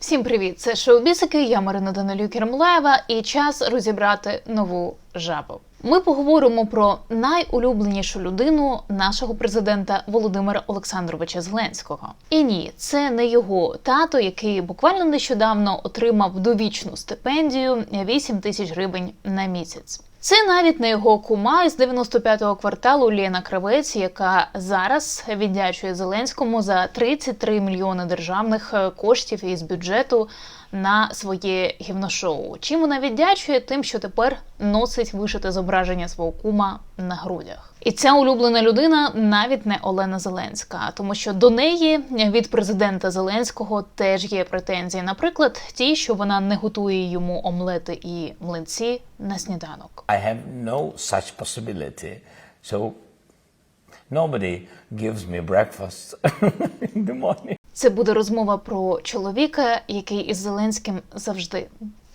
Всім привіт! Це шоу Бісики. Я Марина Данилюк Кермлаєва і час розібрати нову жабу. Ми поговоримо про найулюбленішу людину нашого президента Володимира Олександровича Зеленського. І ні, це не його тато, який буквально нещодавно отримав довічну стипендію 8 тисяч гривень на місяць. Це навіть не його кума із 95-го кварталу Лєна Кравець, яка зараз віддячує Зеленському за 33 мільйони державних е, коштів із бюджету на своє гівношоу. Чим вона віддячує? Тим, що тепер носить вишите зображення свого кума на грудях. І ця улюблена людина навіть не Олена Зеленська, тому що до неї від президента Зеленського теж є претензії. Наприклад, ті, що вона не готує йому омлети і млинці на сніданок. I have no such possibility. So nobody gives me breakfast in the morning. Це буде розмова про чоловіка, який із Зеленським завжди.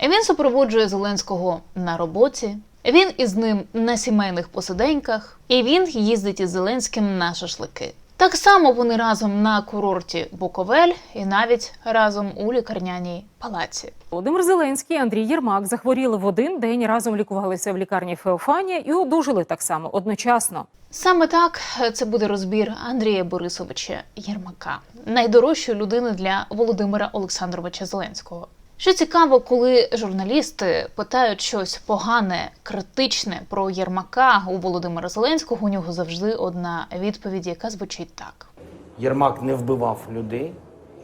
Він супроводжує Зеленського на роботі. Він із ним на сімейних посиденьках, і він їздить із Зеленським на шашлики. Так само вони разом на курорті Буковель і навіть разом у лікарняній палаці. Володимир Зеленський і Андрій Єрмак захворіли в один день, разом лікувалися в лікарні Феофанія і одужали так само одночасно. Саме так це буде розбір Андрія Борисовича Єрмака, найдорожчої людини для Володимира Олександровича Зеленського. Що цікаво, коли журналісти питають щось погане, критичне про Єрмака у Володимира Зеленського, у нього завжди одна відповідь, яка звучить так. Єрмак не вбивав людей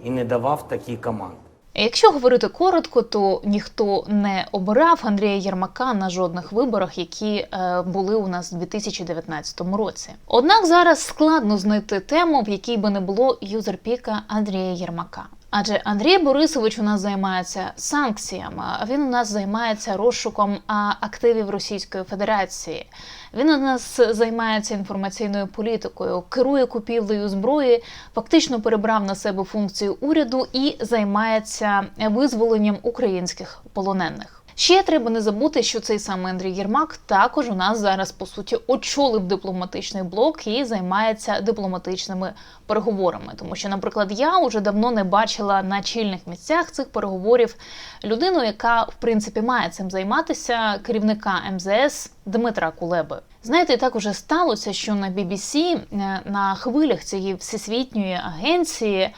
і не давав такі команди. Якщо говорити коротко, то ніхто не обирав Андрія Єрмака на жодних виборах, які е, були у нас у 2019 році. Однак зараз складно знайти тему, в якій би не було юзерпіка Андрія Єрмака. Адже Андрій Борисович у нас займається санкціями, він у нас займається розшуком активів Російської Федерації. Він у нас займається інформаційною політикою, керує купівлею зброї, фактично перебрав на себе функцію уряду і займається визволенням українських полонених. Ще треба не забути, що цей самий Андрій Єрмак також у нас зараз по суті очолив дипломатичний блок і займається дипломатичними переговорами. Тому що, наприклад, я вже давно не бачила на чільних місцях цих переговорів людину, яка в принципі має цим займатися, керівника МЗС Дмитра Кулеби. Знаєте, так уже сталося, що на BBC е, на хвилях цієї всесвітньої агенції.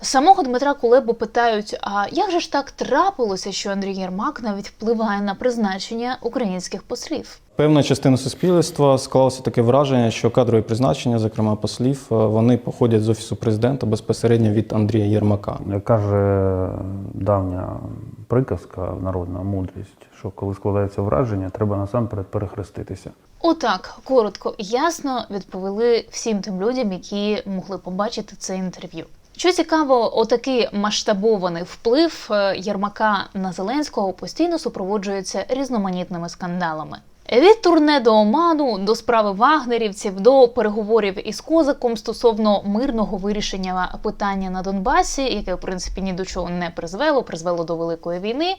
Самого Дмитра Кулебу питають: а як же ж так трапилося, що Андрій Єрмак навіть впливає на призначення українських послів? Певна частина суспільства склалося таке враження, що кадрові призначення, зокрема послів, е, вони походять з офісу президента безпосередньо від Андрія Єрмака. Як каже давня приказка, народна мудрість, що коли складається враження, треба насамперед перехреститися. Отак коротко і ясно відповіли всім тим людям, які могли побачити це інтерв'ю. Що цікаво, отакий масштабований вплив е, Єрмака на Зеленського постійно супроводжується різноманітними скандалами. Від турне до Оману до справи вагнерівців до переговорів із Козаком стосовно мирного вирішення питання на Донбасі, яке в принципі ні до чого не призвело, призвело до великої війни,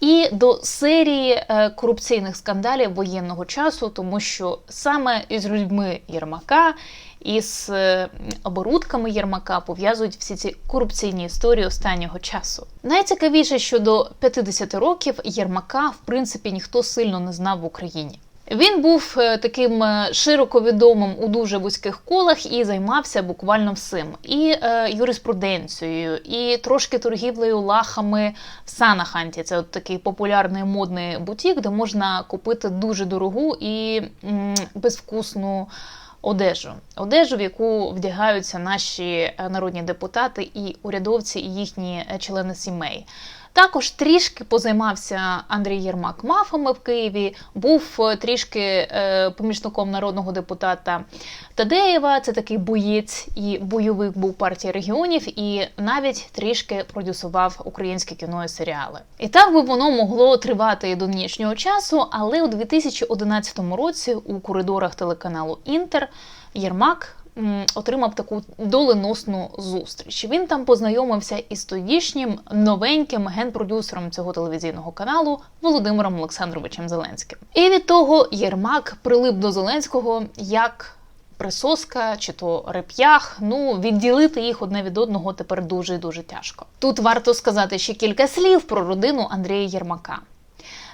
і до серії е, корупційних скандалів воєнного часу, тому що саме із людьми Єрмака із е, оборудками Єрмака пов'язують всі ці корупційні історії останнього часу. Найцікавіше, що до 50 років Єрмака в принципі ніхто сильно не знав в Україні. Він був е, таким е, широко відомим у дуже вузьких колах і займався буквально всім: і е, юриспруденцією, і трошки торгівлею лахами в Санаханті. Це от такий популярний модний бутік, де можна купити дуже дорогу і м, безвкусну одежу, одежу, в яку вдягаються наші е, народні депутати і урядовці, і їхні члени сімей. Також трішки позаймався Андрій Єрмак мафами в Києві, був е, трішки е, помічником народного депутата Тадеєва. Це такий боєць і бойовик був партії регіонів, і навіть трішки продюсував українське кіно і серіали. І так би воно могло тривати і до нинішнього часу, але у 2011 році у коридорах телеканалу Інтер Єрмак отримав таку доленосну зустріч. Він там познайомився із тодішнім новеньким генпродюсером цього телевізійного каналу Володимиром Олександровичем Зеленським. І від того Єрмак прилип до Зеленського як присоска, чи то реп'ях. Ну, відділити їх одне від одного тепер дуже дуже тяжко. Тут варто сказати ще кілька слів про родину Андрія Єрмака.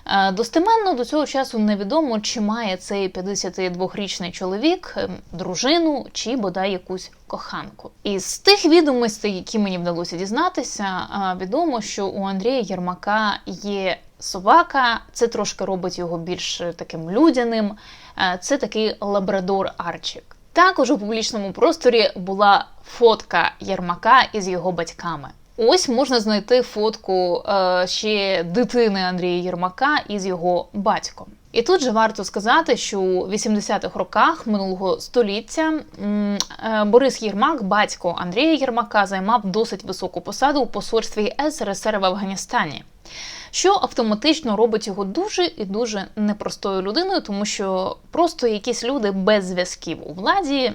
Е, Достеменно до цього часу невідомо, чи має цей 52-річний чоловік ем, дружину чи бодай якусь коханку. Із тих відомостей, які мені вдалося дізнатися, е, відомо, що у Андрія Єрмака є собака. Це трошки робить його більш таким людяним. Е, Це такий лабрадор Арчик. Також у публічному просторі була фотка Єрмака із його батьками. Ось можна знайти фотку е, ще дитини Андрія Єрмака із його батьком. І тут же варто сказати, що у 80-х роках минулого століття е, Борис Єрмак, батько Андрія Єрмака, займав досить високу посаду у посольстві СРСР в Афганістані що автоматично робить його дуже і дуже непростою людиною, тому що просто якісь люди без зв'язків у владі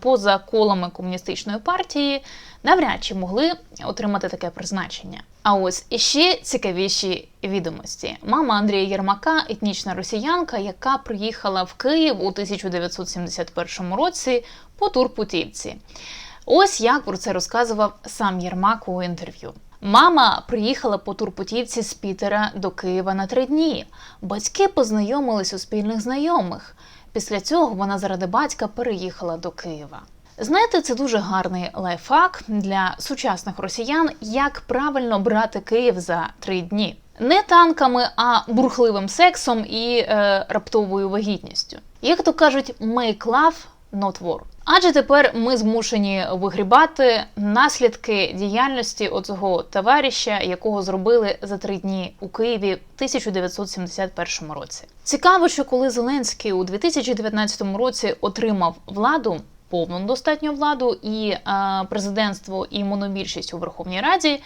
поза колами комуністичної партії навряд чи могли отримати таке призначення. А ось іще цікавіші відомості. Мама Андрія Єрмака, етнічна росіянка, яка приїхала в Київ у 1971 році по турпутівці. Ось як про це розказував сам Єрмак у інтерв'ю. Мама приїхала по турпутівці з Пітера до Києва на три дні. Батьки познайомились у спільних знайомих. Після цього вона заради батька переїхала до Києва. Знаєте, це дуже гарний лайфхак для сучасних росіян, як правильно брати Київ за три дні. Не танками, а бурхливим сексом і е, раптовою вагітністю. Як то кажуть, make love, not war. Адже тепер ми змушені вигрібати наслідки діяльності оцього товариша, якого зробили за три дні у Києві в 1971 році. Цікаво, що коли Зеленський у 2019 році отримав владу. Повну достатню владу і е, президентство і монобільшість у Верховній Раді е,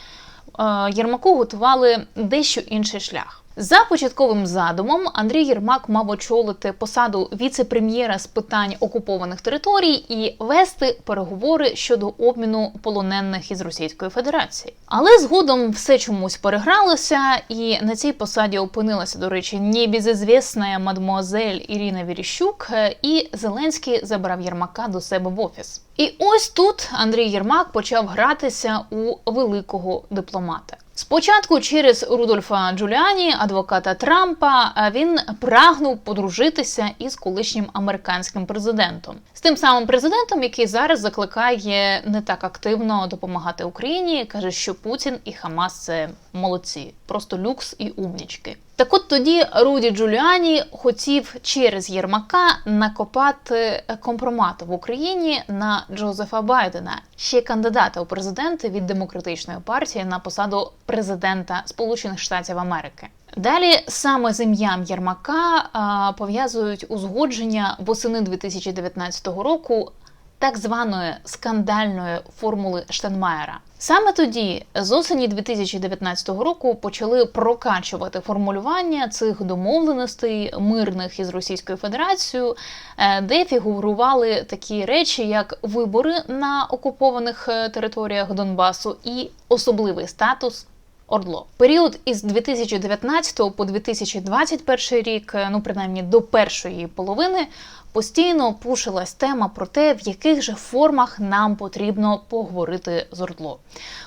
Єрмаку готували дещо інший шлях. За початковим задумом Андрій Єрмак мав очолити посаду віце-прем'єра з питань окупованих територій і вести переговори щодо обміну полонених із Російської Федерації. Але згодом все чомусь перегралося, і на цій посаді опинилася, до речі, небезізвісна мадмуазель Ірина Віріщук, е, і Зеленський забрав Єрмака до себе в офіс. І ось тут Андрій Єрмак почав гратися у великого дипломата. Спочатку через Рудольфа Джуліані, адвоката Трампа, він прагнув подружитися із колишнім американським президентом, з тим самим президентом, який зараз закликає не так активно допомагати Україні, каже, що Путін і Хамас це молодці, просто люкс і умнічки. Так от тоді Руді Джуліані хотів через Єрмака накопати компромат в Україні на Джозефа Байдена, ще кандидата у президенти від демократичної партії на посаду президента Сполучених Штатів Америки. Далі саме з ім'ям Єрмака а, пов'язують узгодження восени 2019 року так званої скандальної формули Штенмаєра. Саме тоді, з осені 2019 року, почали прокачувати формулювання цих домовленостей мирних із Російською Федерацією, е, де фігурували такі речі, як вибори на окупованих е, територіях Донбасу і особливий статус Ордло. Період із 2019 по 2021 рік, е, ну принаймні до першої половини, постійно пушилась тема про те, в яких же формах нам потрібно поговорити з Ордло.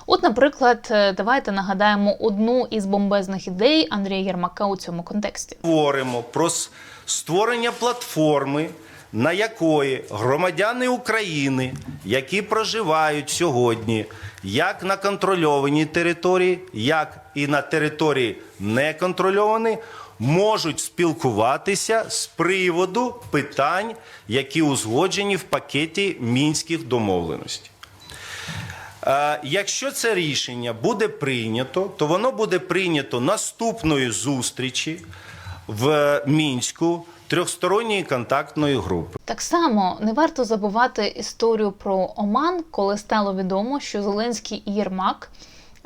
От, наприклад, е, давайте нагадаємо одну із бомбезних ідей Андрія Єрмака у цьому контексті. говоримо про створення платформи, на якої громадяни України, які проживають сьогодні як на контрольованій території, як і на території неконтрольованій, можуть спілкуватися з приводу питань, які узгоджені в пакеті мінських домовленостей. Е, Якщо це рішення буде прийнято, то воно буде прийнято наступної зустрічі в Мінську трьохсторонньої контактної групи. Так само не варто забувати історію про Оман, коли стало відомо, що Зеленський і Єрмак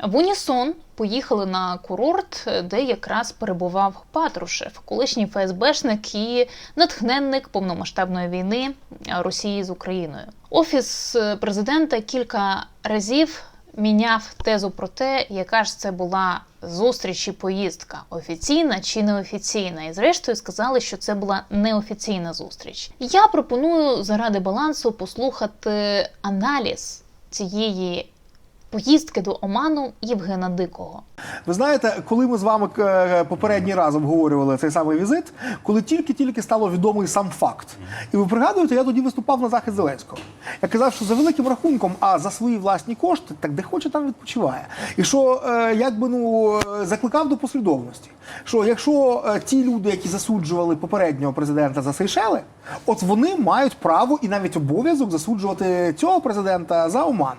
в Унісон поїхали на курорт, де якраз перебував Патрушев, колишній ФСБшник і натхненник повномасштабної війни Росії з Україною. Офіс президента кілька разів міняв тезу про те, яка ж це була зустріч і поїздка, офіційна чи неофіційна. І зрештою сказали, що це була неофіційна зустріч. Я пропоную заради балансу послухати аналіз цієї поїздки до Оману Євгена Дикого. Ви знаєте, коли ми з вами е, попередній раз обговорювали цей самий візит, коли тільки-тільки стало відомий сам факт. І ви пригадуєте, я тоді виступав на захист Зеленського. Я казав, що за великим рахунком, а за свої власні кошти, так де хоче, там відпочиває. І що е, якби ну е, закликав до послідовності. Що якщо ті люди, які засуджували попереднього президента за Сейшели, от вони мають право і навіть обов'язок засуджувати цього президента за Оман.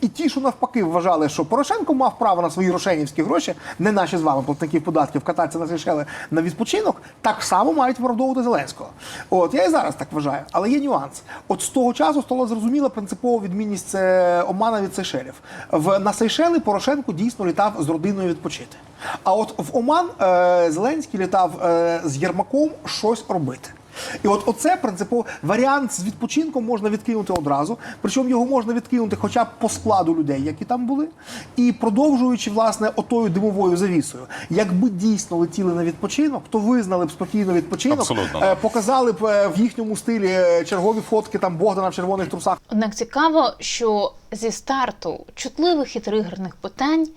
І ті, що навпаки вважали, що Порошенко мав право на свої рошенівські гроші, не наші з вами платників податків, кататися на Сейшели на відпочинок, так само мають виправдовувати Зеленського. От я і зараз так вважаю, але є нюанс. От з того часу стало зрозуміла принципова відмінність е, Омана від Сейшелів. В на Сейшели Порошенко дійсно літав з родиною відпочити. А от в Оман е, Зеленський літав е, з Єрмаком щось робити. І от оце принципово варіант з відпочинком можна відкинути одразу. Причому його можна відкинути хоча б по складу людей, які там були, і продовжуючи власне отою димовою завісою. Якби дійсно летіли на відпочинок, то визнали б спокійно відпочинок, Абсолютно, е, показали б е, в їхньому стилі е, чергові фотки там Богдана в червоних трусах. Однак цікаво, що зі старту чутливих і тригерних питань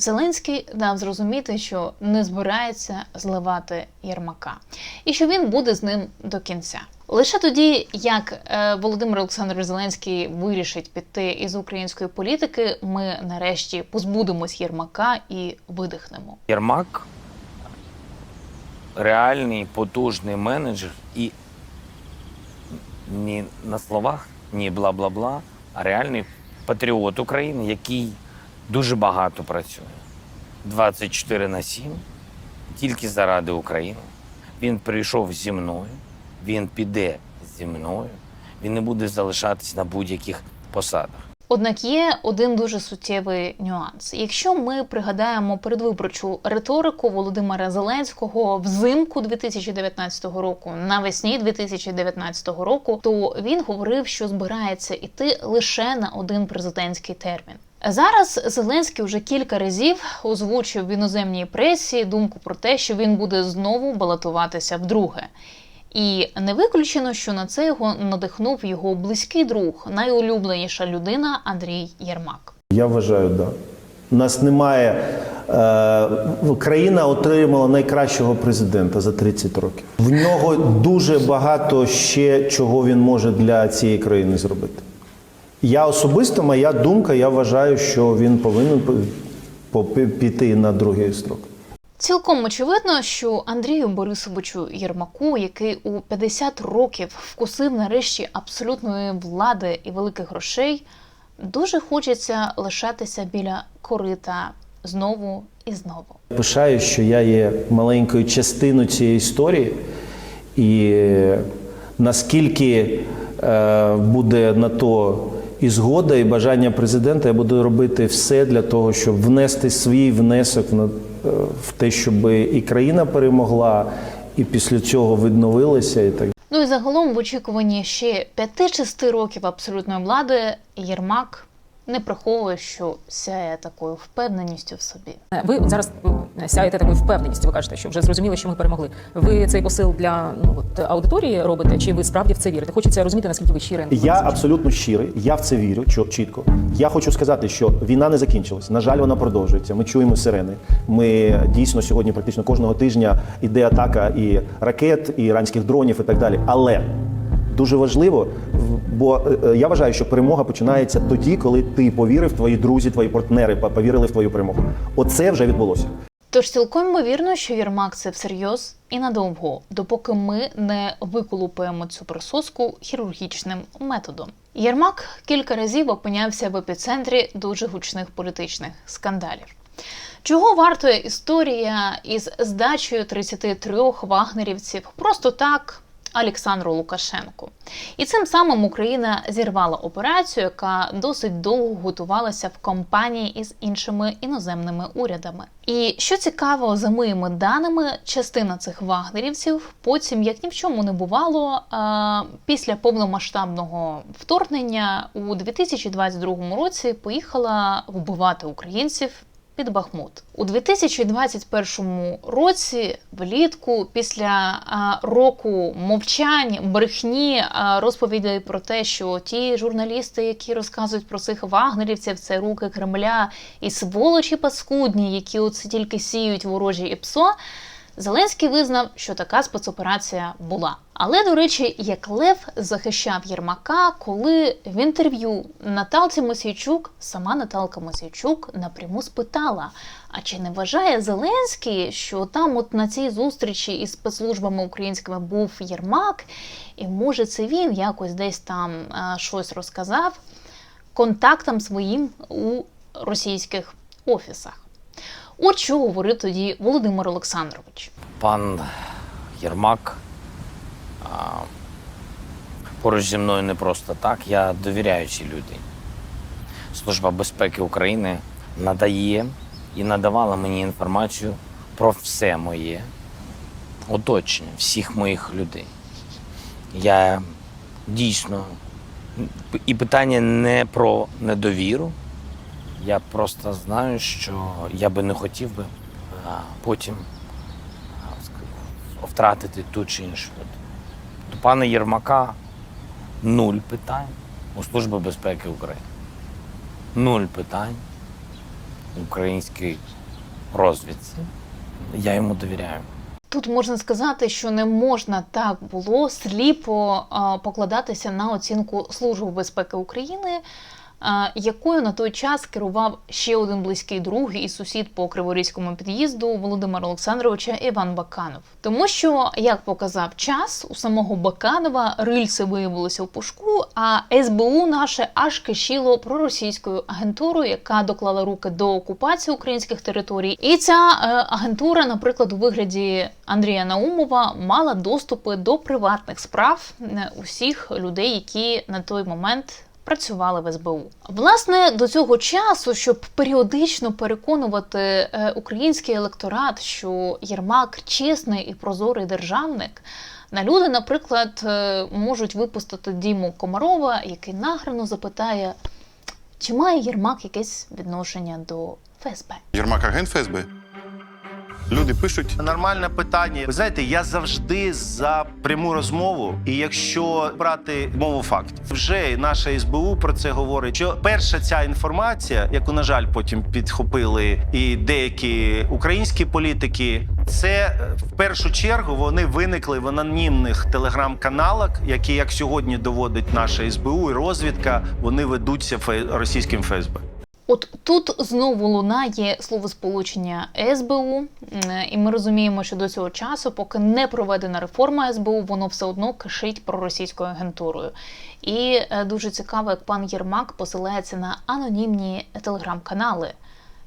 Зеленський дав зрозуміти, що не збирається зливати Єрмака, і що він буде з ним до кінця. Лише тоді, як е, Володимир Олександрович Зеленський вирішить піти із української політики, ми нарешті позбудемось Єрмака і видихнемо. Єрмак реальний потужний менеджер і ні на словах, ні бла-бла-бла, а реальний патріот України, який дуже багато працює. 24 на 7, тільки заради України. Він прийшов зі мною, він піде зі мною, він не буде залишатись на будь-яких посадах. Однак є один дуже суттєвий нюанс. Якщо ми пригадаємо передвиборчу риторику Володимира Зеленського взимку 2019 року, навесні 2019 року, то він говорив, що збирається іти лише на один президентський термін. Зараз Зеленський вже кілька разів озвучив в іноземній пресі думку про те, що він буде знову балотуватися вдруге. І не виключено, що на це його надихнув його близький друг, найулюбленіша людина Андрій Єрмак. Я вважаю. Да. У нас немає. Е, країна отримала найкращого президента за 30 років. В нього дуже багато ще чого він може для цієї країни зробити. Я особисто, моя думка, я вважаю, що він повинен по- по- піти на другий строк. Цілком очевидно, що Андрію Борисовичу Єрмаку, який у 50 років вкусив нарешті абсолютної влади і великих грошей, дуже хочеться лишатися біля корита знову і знову. Пишаю, що я є маленькою частиною цієї історії, і наскільки е, буде на то і згода, і бажання президента, я буду робити все для того, щоб внести свій внесок на- е, в те, щоб і країна перемогла, і після цього відновилася, і так Ну і загалом, в очікуванні ще 5-6 років абсолютної влади, Єрмак не приховує, що сяє такою впевненістю в собі. Ви зараз сяєте такою впевненістю. Ви кажете, що вже зрозуміли, що ми перемогли. Ви цей посил для ну от аудиторії робите, чи ви справді в це вірите? Хочеться розуміти, наскільки ви щирі. Я абсолютно щирий, я в це вірю чо- чітко. Я хочу сказати, що війна не закінчилась. На жаль, вона продовжується. Ми чуємо сирени. Ми дійсно сьогодні практично кожного тижня іде атака і ракет, і іранських дронів, і так далі. Але дуже важливо, бо е, я вважаю, що перемога починається тоді, коли ти повірив, твої друзі, твої партнери повірили в твою перемогу. Оце вже відбулося. Тож цілком ймовірно, що Єрмак це всерйоз і надовго, допоки ми не виколупаємо цю присоску хірургічним методом. Єрмак кілька разів опинявся в епіцентрі дуже гучних політичних скандалів. Чого вартує історія із здачею 33 вагнерівців просто так Олександру Лукашенку. І цим самим Україна зірвала операцію, яка досить довго готувалася в компанії із іншими іноземними урядами. І що цікаво, за моїми даними, частина цих вагнерівців потім, як ні в чому не бувало, після повномасштабного вторгнення у 2022 році поїхала вбивати українців під Бахмут у 2021 році, влітку, після року мовчань, брехні, розповідей про те, що ті журналісти, які розказують про цих вагнерівців, це руки Кремля і сволочі паскудні, які оце тільки сіють ворожі і псо. Зеленський визнав, що така спецоперація була. Але, до речі, як Лев захищав Єрмака, коли в інтерв'ю Наталці Мосійчук, сама Наталка Мосійчук напряму спитала: а чи не вважає Зеленський, що там, от на цій зустрічі із спецслужбами українськими був Єрмак, і може це він якось десь там а, щось розказав контактам своїм у російських офісах? От що говорив тоді Володимир Олександрович. Пан Єрмак а, поруч зі мною не просто так. Я довіряю цій людині. Служба безпеки України надає і надавала мені інформацію про все моє оточення, всіх моїх людей. Я дійсно і питання не про недовіру. Я просто знаю, що я би не хотів би потім втратити ту чи іншу. До пана Єрмака нуль питань у Служби безпеки України. Нуль питань українській розвідці. Я йому довіряю. Тут можна сказати, що не можна так було сліпо покладатися на оцінку Служби безпеки України, якою на той час керував ще один близький друг і сусід по Криворізькому під'їзду Володимира Олександровича Іван Баканов. Тому що, як показав час, у самого Баканова рильце виявилося в пушку, а СБУ наше аж кишіло проросійською агентурою, яка доклала руки до окупації українських територій. І ця е, агентура, наприклад, у вигляді Андрія Наумова, мала доступи до приватних справ е, усіх людей, які на той момент працювали в СБУ. Власне, до цього часу, щоб періодично переконувати е, український електорат, що Єрмак чесний і прозорий державник. На люди, наприклад, е, можуть випустити Діму Комарова, який награно запитає, чи має Єрмак якесь відношення до ФСБ. Єрмак агент ФСБ. Люди пишуть. Нормальне питання. Ви знаєте, я завжди за пряму розмову. І якщо брати мову фактів, вже наша СБУ про це говорить. Що перша ця інформація, яку на жаль потім підхопили і деякі українські політики, це е, в першу чергу вони виникли в анонімних телеграм-каналах, які як сьогодні доводить наша СБУ і розвідка, вони ведуться фе- російським ФСБ. От тут знову лунає словосполучення СБУ, і ми розуміємо, що до цього часу, поки не проведена реформа СБУ, воно все одно кишить проросійською агентурою. І е, дуже цікаво, як пан Єрмак посилається на анонімні телеграм-канали.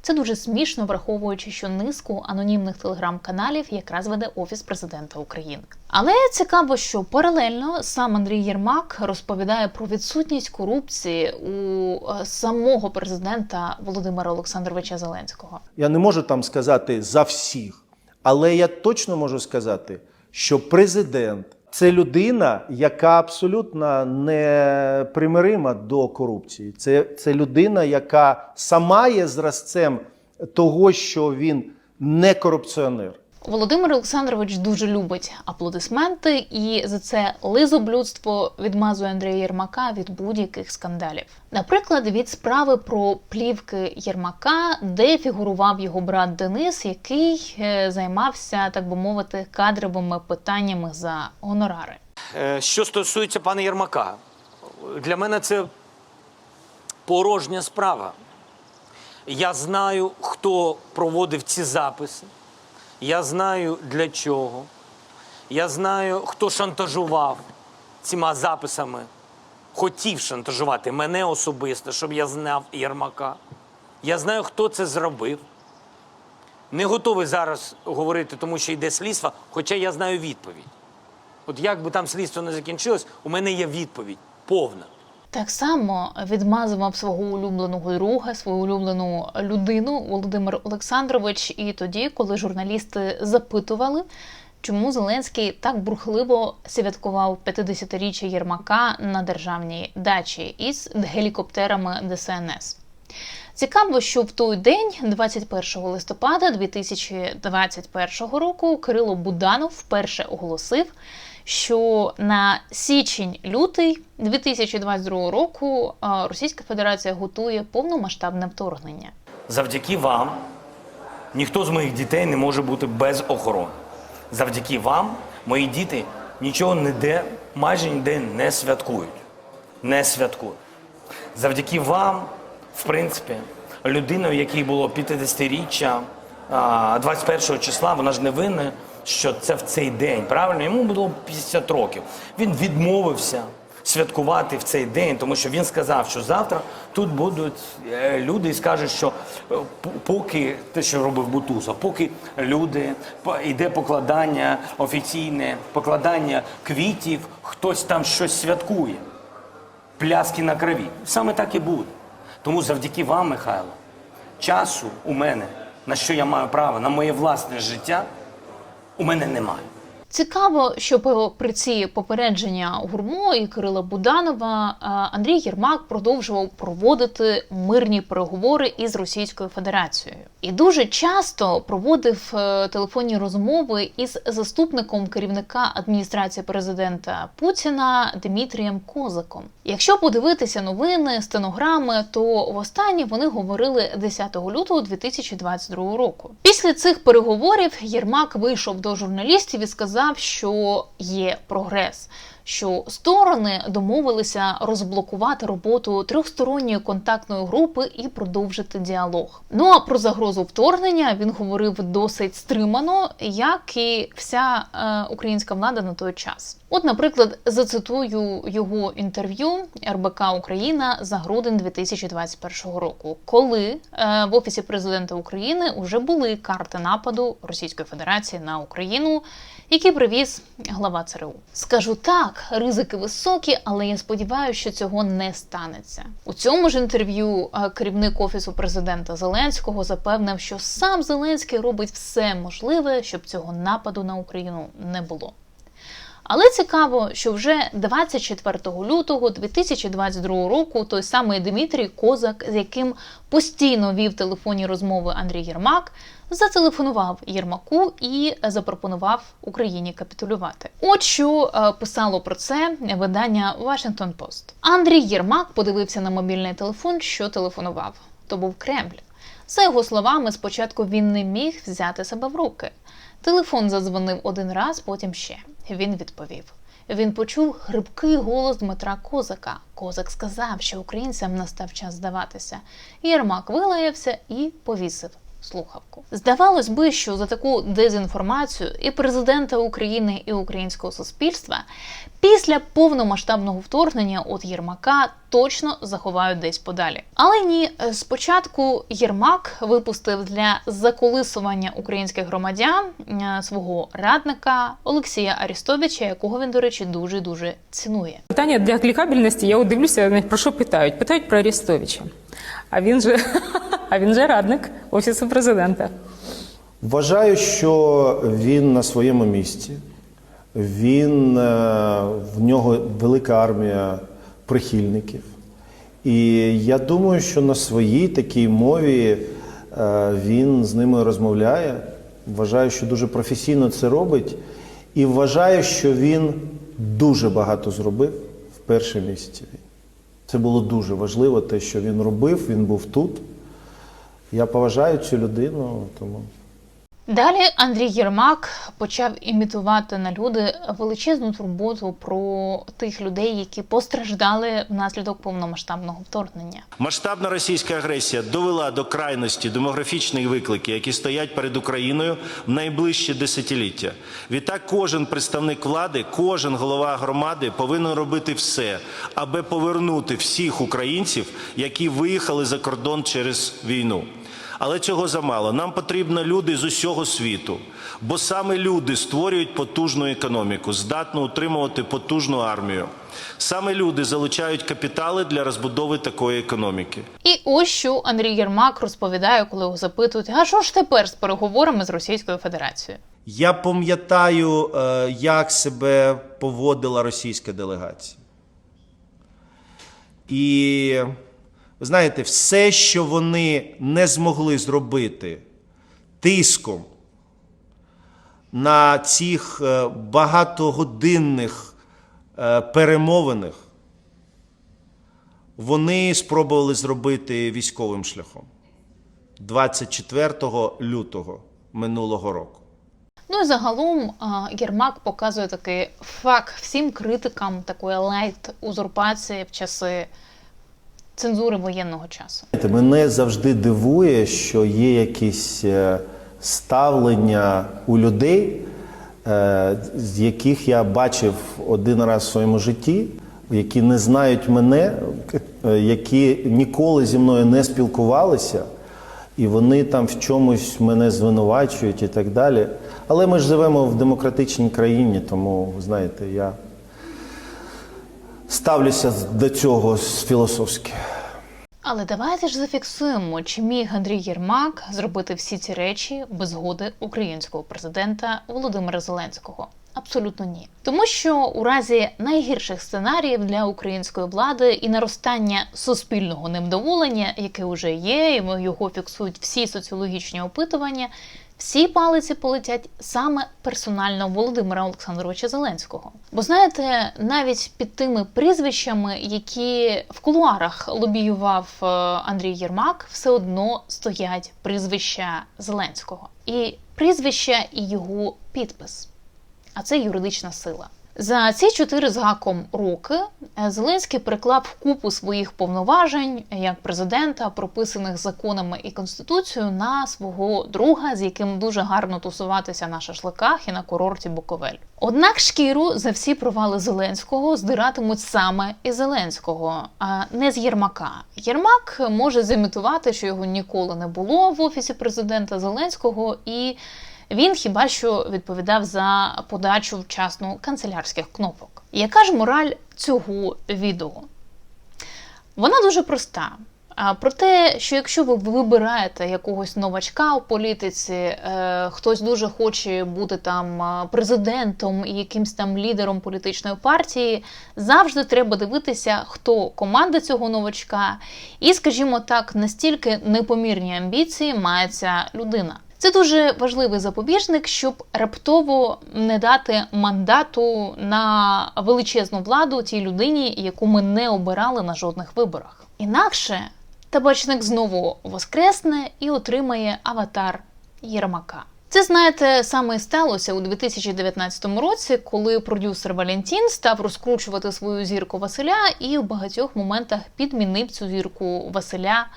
Це дуже смішно, враховуючи, що низку анонімних телеграм-каналів якраз веде офіс президента України. Але цікаво, що паралельно сам Андрій Єрмак розповідає про відсутність корупції у е, самого президента Володимира Олександровича Зеленського. Я не можу там сказати за всіх, але я точно можу сказати, що президент це людина, яка абсолютно не примирима до корупції. Це, це людина, яка сама є зразцем того, що він не корупціонер. Володимир Олександрович дуже любить аплодисменти, і за це лизоблюдство відмазує Андрія Єрмака від будь-яких скандалів. Наприклад, від справи про плівки Єрмака, де фігурував його брат Денис, який е, займався, так би мовити, кадровими питаннями за гонорари. Е, Що стосується пана Єрмака, для мене це порожня справа. Я знаю, хто проводив ці записи. Я знаю для чого. Я знаю, хто шантажував цими записами, хотів шантажувати мене особисто, щоб я знав Єрмака. Я знаю, хто це зробив. Не готовий зараз говорити, тому що йде слідство, хоча я знаю відповідь. От як би там слідство не закінчилось, у мене є відповідь повна. Так само відмазував свого улюбленого друга, свою улюблену людину Володимир Олександрович. І тоді, коли журналісти запитували, чому Зеленський так бурхливо святкував 50-річчя Єрмака на державній дачі із гелікоптерами ДСНС. Цікаво, що в той день, 21 листопада 2021 року, Кирило Буданов вперше оголосив, що на січень-лютий 2022 року Російська Федерація готує повномасштабне вторгнення. Завдяки вам ніхто з моїх дітей не може бути без охорони. Завдяки вам мої діти нічого ніде, майже ніде не святкують. Не святкують. Завдяки вам, в принципі, людина, у якій було 50-річчя а, 21 числа, вона ж не винна, що це в цей день. Правильно, йому було 50 років. Він відмовився святкувати в цей день, тому що він сказав, що завтра тут будуть е, люди і скажуть, що е, поки те, що робив Бутусов, поки люди йде покладання офіційне, покладання квітів, хтось там щось святкує. Пляски на крові. Саме так і буде. Тому завдяки вам, Михайло, часу у мене, на що я маю право, на моє власне життя, у мене немає. Цікаво, що при ці попередження Гурмо і Кирила Буданова Андрій Єрмак продовжував проводити мирні переговори із Російською Федерацією і дуже часто проводив е, телефонні розмови із заступником керівника адміністрації президента Путіна Дмитрієм Козаком. Якщо подивитися новини, стенограми, то востаннє вони говорили 10 лютого 2022 року. Після цих переговорів Єрмак вийшов до журналістів і сказав, що є прогрес. Що сторони домовилися розблокувати роботу трьохсторонньої контактної групи і продовжити діалог. Ну а про загрозу вторгнення він говорив досить стримано, як і вся е, українська влада на той час. От, наприклад, зацитую його інтерв'ю РБК Україна за грудень 2021 року, коли е, в офісі президента України вже були карти нападу Російської Федерації на Україну, які привіз глава ЦРУ. Скажу так, ризики високі, але я сподіваюся, що цього не станеться. У цьому ж інтерв'ю е, керівник офісу президента Зеленського запевнив, що сам Зеленський робить все можливе, щоб цього нападу на Україну не було. Але цікаво, що вже 24 лютого 2022 року той самий Дмитрій Козак, з яким постійно вів телефонні розмови Андрій Єрмак, зателефонував Єрмаку і запропонував Україні капітулювати. От що е, писало про це видання Washington Post. Андрій Єрмак подивився на мобільний телефон, що телефонував. То був Кремль. За його словами, спочатку він не міг взяти себе в руки. Телефон задзвонив один раз, потім ще. Він відповів. Він почув хрипкий голос Дмитра Козака. Козак сказав, що українцям настав час здаватися. Єрмак вилаявся і повісив слухавку. Здавалось би, що за таку дезінформацію і президента України, і українського суспільства після повномасштабного вторгнення от Єрмака точно заховають десь подалі. Але ні, спочатку Єрмак випустив для заколисування українських громадян е, свого радника Олексія Арістовича, якого він, до речі, дуже дуже цінує. Питання для клікабельності. Я от дивлюся, про що питають? Питають про Арестовича. А він же, а він же радник офісу президента. Вважаю, що він на своєму місці. Він, е, в нього велика армія прихильників. І я думаю, що на своїй такій мові е, він з ними розмовляє. Вважаю, що дуже професійно це робить. І вважаю, що він дуже багато зробив в перші місяці. Це було дуже важливо, те, що він робив, він був тут. Я поважаю цю людину, тому. Далі Андрій Єрмак почав імітувати на люди величезну турботу про тих людей, які постраждали внаслідок повномасштабного вторгнення. Масштабна російська агресія довела до крайності демографічні виклики, які стоять перед Україною в найближчі десятиліття. Відтак, кожен представник влади, кожен голова громади повинен робити все, аби повернути всіх українців, які виїхали за кордон через війну. Але цього замало. Нам потрібні люди з усього світу, бо саме люди створюють потужну економіку, здатну утримувати потужну армію. Саме люди залучають капітали для розбудови такої економіки. І ось що Андрій Єрмак розповідає, коли його запитують: а що ж тепер з переговорами з Російською Федерацією? Я пам'ятаю, е, як себе поводила російська делегація. І знаєте, все, що вони не змогли зробити тиском на цих е, багатогодинних е, перемовинах, вони спробували зробити військовим шляхом 24 лютого минулого року. Ну і загалом Єрмак показує такий факт всім критикам такої лайт узурпації в часи цензури воєнного часу. Мене завжди дивує, що є якісь е, ставлення у людей, е, з яких я бачив один раз в своєму житті, які не знають мене, е, які ніколи зі мною не спілкувалися, і вони там в чомусь мене звинувачують і так далі. Але ми ж живемо в демократичній країні, тому, знаєте, я ставлюся до цього філософськи. Але давайте ж зафіксуємо, чи міг Андрій Єрмак зробити всі ці речі без згоди українського президента Володимира Зеленського. Абсолютно ні, тому що у разі найгірших сценаріїв для української влади і наростання суспільного невдоволення, яке вже є, і його фіксують всі соціологічні опитування, всі палиці полетять саме персонально Володимира Олександровича Зеленського. Бо знаєте, навіть під тими прізвищами, які в кулуарах лобіював е, Андрій Єрмак, все одно стоять прізвища Зеленського. І прізвище і його підпис. А це юридична сила. За ці чотири з гаком роки е, Зеленський приклав купу своїх повноважень як президента, прописаних законами і конституцією, на свого друга, з яким дуже гарно тусуватися на шашликах і на курорті Буковель. Однак шкіру за всі провали Зеленського здиратимуть саме із Зеленського, а не з Єрмака. Єрмак може зімітувати, що його ніколи не було в офісі президента Зеленського і. Він хіба що відповідав за подачу вчасно канцелярських кнопок. Яка ж мораль цього відео? Вона дуже проста. Про те, що якщо ви вибираєте якогось новачка у політиці, е, хтось дуже хоче бути там е, президентом і якимсь там лідером політичної партії, завжди треба дивитися, хто команда цього новачка, і, скажімо так, настільки непомірні амбіції має ця людина. Це дуже важливий запобіжник, щоб раптово не дати мандату на величезну владу тій людині, яку ми не обирали на жодних виборах. Інакше табачник знову воскресне і отримає аватар Єрмака. Це знаєте, саме і сталося у 2019 році, коли продюсер Валентін став розкручувати свою зірку Василя і в багатьох моментах підмінив цю зірку Василя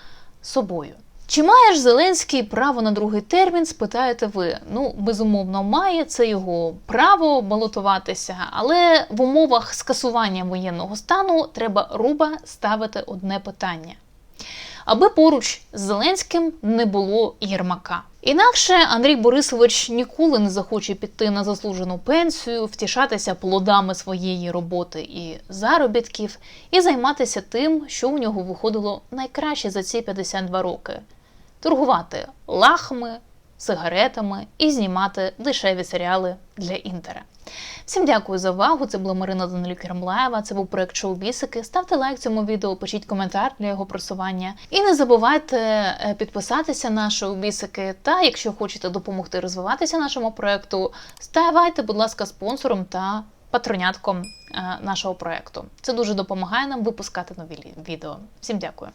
собою. Чи має ж Зеленський право на другий термін? Спитаєте ви? Ну, безумовно, має це його право балотуватися, але в умовах скасування воєнного стану треба руба ставити одне питання. Аби поруч з Зеленським не було Єрмака. Інакше Андрій Борисович ніколи не захоче піти на заслужену пенсію, втішатися плодами своєї роботи і заробітків, і займатися тим, що у нього виходило найкраще за ці 52 роки торгувати лахами, сигаретами і знімати дешеві серіали для інтера. Всім дякую за увагу. Це була Марина Данилюк Єрмлаєва. Це був проект Шоу Бісики. Ставте лайк цьому відео, пишіть коментар для його просування. І не забувайте е, підписатися на шоу Бісики. Та якщо хочете допомогти розвиватися нашому проекту, ставайте, будь ласка, спонсором та патронятком е, нашого проекту. Це дуже допомагає нам випускати нові відео. Всім дякую.